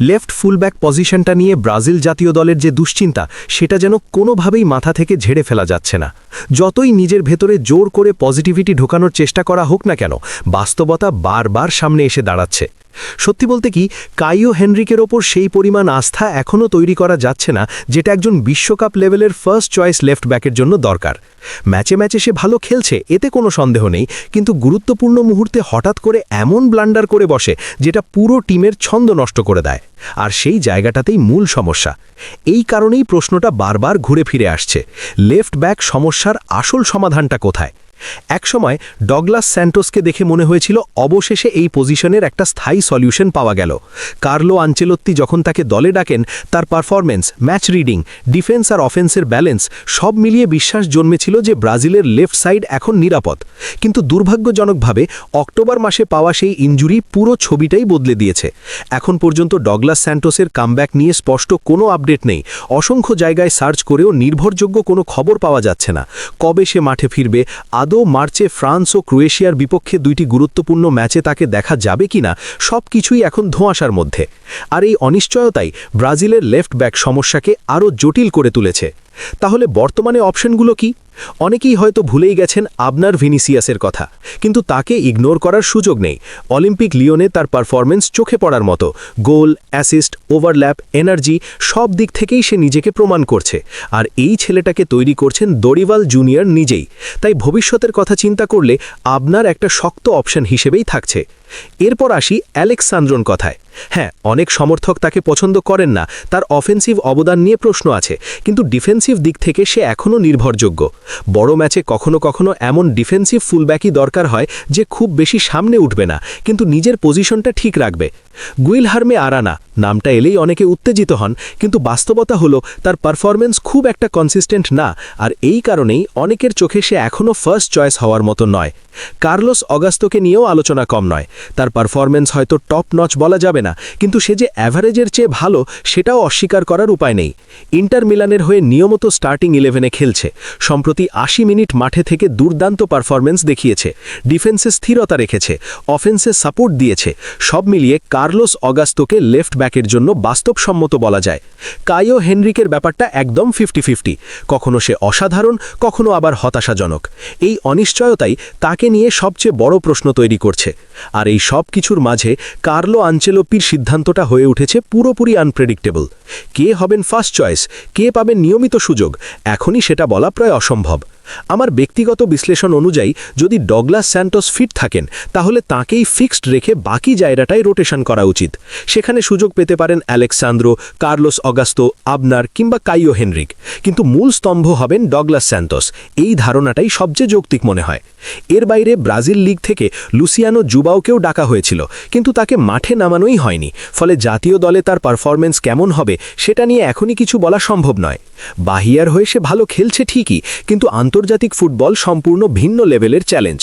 Left fullback পজিশনটা নিয়ে Brazil জাতীয় দলের যে দুশ্চিন্তা, সেটা যেন কোনোভাবেই মাথা থেকে ঝেড়ে ফেলা যাচ্ছে না। যতই নিজের ভেতরে জোর করে পজিটিভিটি ঢোকানোর চেষ্টা করা হোক না কেন, বাস্তবতা বারবার সামনে এসে দাঁড়াচ্ছে। সত্যি বলতে কি, কাইও হেনরিকের ওপর সেই পরিমাণ আস্থা এখনও তৈরি করা যাচ্ছে না, যেটা একজন বিশ্বকাপ লেভেলের ফার্স্ট চয়েস লেফট ব্যাকের জন্য দরকার। ম্যাচে ম্যাচে সে ভালো খেলছে, এতে কোনো সন্দেহ নেই, কিন্তু গুরুত্বপূর্ণ মুহূর্তে হঠাৎ করে এমন ব্লান্ডার করে বসে, যেটা পুরো টিমের ছন্দ নষ্ট করে দেয়। আর সেই জায়গাটাতেই মূল সমস্যা। এই কারণেই প্রশ্নটা বারবার ঘুরে ফিরে আসছে লেফট ব্যাক সমস্যার আসল সমাধানটা কোথায়? একসময় ডগলাস স্যান্টোসকে দেখে মনে হয়েছিল অবশেষে এই পজিশনের একটা স্থায়ী সলিউশন পাওয়া গেল। কার্লো আঞ্চেলত্তি যখন তাকে দলে ডাকেন, তার পারফরমেন্স ম্যাচ রিডিং, ডিফেন্স আর অফেন্সের ব্যালেন্স সব মিলিয়ে বিশ্বাস জন্মেছিল যে ব্রাজিলের লেফট সাইড এখন নিরাপদ। কিন্তু দুর্ভাগ্যজনকভাবে অক্টোবর মাসে পাওয়া সেই ইঞ্জুরি পুরো ছবিটাই বদলে দিয়েছে। এখন পর্যন্ত ডগলাস স্যান্টোসের কামব্যাক নিয়ে স্পষ্ট কোনো আপডেট নেই। অসংখ্য জায়গায় সার্চ করেও নির্ভরযোগ্য কোনো খবর পাওয়া যাচ্ছে না। কবে সে মাঠে ফিরবে আদৌ মার্চে ফ্রান্স ও ক্রোয়েশিয়ার বিপক্ষে দুইটি গুরুত্বপূর্ণ ম্যাচে তাকে দেখা যাবে কিনা, সব কিছুই এখন ধোঁয়াশার মধ্যে। আর এই অনিশ্চয়তাই ব্রাজিলের লেফট ব্যাক সমস্যাকে আরও জটিল করে তুলেছে। তাহলে বর্তমানে অপশনগুলো কি? অনেকেই হয়তো ভুলেই গেছেন আবনার ভিনিসিয়াসের কথা, কিন্তু তাকে ইগনোর করার সুযোগ নেই। অলিম্পিক লিওনে তার পারফরমেন্স চোখে পড়ার মতো। গোল, অ্যাসিস্ট, ওভারল্যাপ, এনার্জি সব দিক থেকেই সে নিজেকে প্রমাণ করছে। আর এই ছেলেটাকে তৈরি করছেন দরিওয়াল জুনিয়র নিজেই। তাই ভবিষ্যতের কথা চিন্তা করলে আবনার একটা শক্ত অপশন হিসেবেই থাকছে। এরপর আসি অ্যালেক্সান্দ্রন কথায়। হ্যাঁ অনেক সমর্থক তাকে পছন্দ করেন না। তার অফেন্সিভ অবদান নিয়ে প্রশ্ন আছে, কিন্তু ডিফেন্সিভ দিক থেকে সে এখনও নির্ভরযোগ্য। বড় ম্যাচে কখনো কখনো এমন ডিফেন্সিভ ফুলব্যাকই দরকার হয় যে খুব বেশি সামনে উঠবে না, কিন্তু নিজের পজিশনটা ঠিক রাখবে। গুইলহার্মে আরানা নামটা এলেই অনেকে উত্তেজিত হন, কিন্তু বাস্তবতা হলো তার পারফরমেন্স খুব একটা কনসিস্টেন্ট না, আর এই কারণেই অনেকের চোখে সে এখনও ফার্স্ট চয়েস হওয়ার মতো নয়। কার্লোস অগাস্তকে নিয়েও আলোচনা কম নয়। তার পারফরমেন্স হয়তো টপ নচ বলা যাবে না। কিন্তু সে যে অ্যাভারেজের চেয়ে ভালো, সেটাও অস্বীকার করার উপায় নেই। ইন্টার মিলানের হয়ে নিয়মিত স্টার্টিং ইলেভেনে খেলছে। সম্প্রতি আশি মিনিট মাঠে থেকে দুর্দান্ত পারফরমেন্স দেখিয়েছে। ডিফেন্সে স্থিরতা রেখেছে অফেন্সে সাপোর্ট দিয়েছে। সব মিলিয়ে কার্লোস অগাস্তোকে লেফট ব্যাকের জন্য বাস্তবসম্মত বলা যায়। কায়ো হেনরিকের ব্যাপারটা একদম ফিফটি ফিফটি কখনো সে অসাধারণ, কখনো আবার হতাশাজনক। এই অনিশ্চয়তাই তাকে নিয়ে সবচেয়ে বড় প্রশ্ন তৈরি করছে। আর এই সব কিছুর মাঝে কার্লো আঞ্চেলোপির সিদ্ধান্তটা হয়ে উঠেছে পুরোপুরি আনপ্রেডিক্টেবল কে হবেন ফার্স্ট চয়েস কে পাবেন নিয়মিত সুযোগ? এখনই সেটা বলা প্রায় অসম্ভব। আমার ব্যক্তিগত বিশ্লেষণ অনুযায়ী, যদি ডগলাস স্যান্টোস ফিট থাকেন, তাহলে তাকেই ফিক্সড রেখে বাকি জায়গাটায় রোটেশন করা উচিত। সেখানে সুযোগ পেতে পারেন অ্যালেক্সান্দ্রো, কার্লোস অগাস্তো, আবনার কিংবা কাইও হেনরিক। কিন্তু মূল স্তম্ভ হবেন ডগলাস স্যান্টোস। এই ধারণাটাই সবচেয়ে যৌক্তিক মনে হয়। এর বাইরে ব্রাজিল লিগ থেকে লুসিয়ানো জুবাওকেও ডাকা হয়েছিল, কিন্তু তাকে মাঠে নামানোই হয়নি। ফলে জাতীয় দলে তার পারফরমেন্স কেমন হবে, সেটা নিয়ে এখনই কিছু বলা সম্ভব নয়। বাহিয়ার হয়ে সে ভালো খেলছে ঠিকই, কিন্তু আন্তর্জাতিক ফুটবল সম্পূর্ণ ভিন্ন লেভেলের চ্যালেঞ্জ।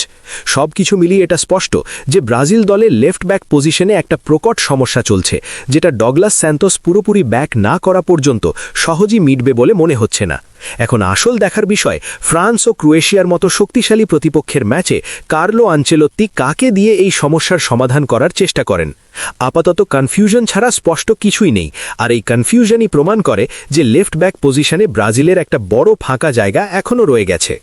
সব কিছু মিলিয়ে এটা স্পষ্ট যে ব্রাজিল দলের লেফট ব্যাক পজিশনে একটা প্রকট সমস্যা চলছে, যেটা ডগলাস স্যান্তোস পুরোপুরি ব্যাক না করা পর্যন্ত সহজেই মিটবে বলে মনে হচ্ছে না। এখন আসল দেখার বিষয়, ফ্রান্স ও ক্রোয়েশিয়ার মতো শক্তিশালী প্রতিপক্ষের ম্যাচে কার্লো আঞ্চেলত্তি কাকে দিয়ে এই সমস্যার সমাধান করার চেষ্টা করেন? আপাতত কনফিউশন ছাড়া স্পষ্ট কিছুই নেই, আর এই কনফিউশনই প্রমাণ করে যে লেফট ব্যাক পজিশনে ব্রাজিলের একটা বড় ফাঁকা জায়গা এখনও রয়ে গেছে।